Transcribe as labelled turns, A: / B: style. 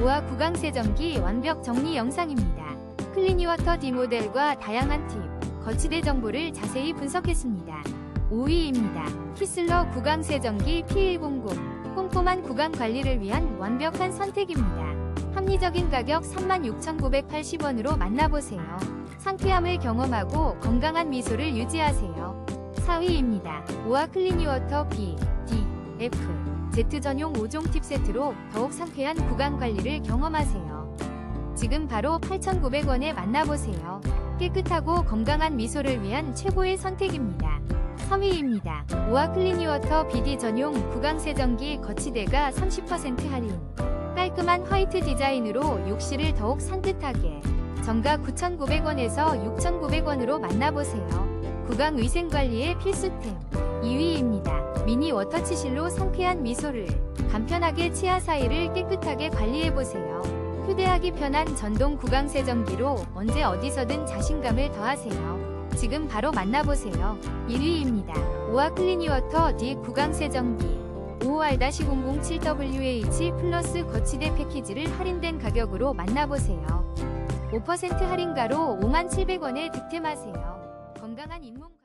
A: 오화 구강 세정기 완벽 정리 영상입니다. 클리니워터 디모델과 다양한 팁, 거치대 정보를 자세히 분석했습니다. 5위입니다. 키슬러 구강 세정기 P100 꼼꼼한 구강 관리를 위한 완벽한 선택입니다. 합리적인 가격 36,980원으로 만나보세요. 상쾌함을 경험하고 건강한 미소를 유지하세요. 4위입니다. 오아 클리니워터 B, D, F, Z 전용 5종 팁 세트로 더욱 상쾌한 구강 관리를 경험하세요. 지금 바로 8,900원에 만나보세요. 깨끗하고 건강한 미소를 위한 최고의 선택입니다. 3위입니다. 오아 클리니워터 BD 전용 구강 세정기 거치대가 30% 할인. 깔끔한 화이트 디자인으로 욕실을 더욱 산뜻하게. 정가 9,900원에서 6,900원으로 만나보세요. 구강 위생 관리의 필수템. 2위입니다. 미니 워터치실로 상쾌한 미소를 간편하게 치아 사이를 깨끗하게 관리해보세요. 휴대하기 편한 전동 구강 세정기로 언제 어디서든 자신감을 더하세요. 지금 바로 만나보세요. 1위입니다. 오아 클리니워터 D 구강 세정기 5R-007WH 플러스 거치대 패키지를 할인된 가격으로 만나보세요. 5% 할인가로 57,000원에 득템하세요. 건강한 잇몸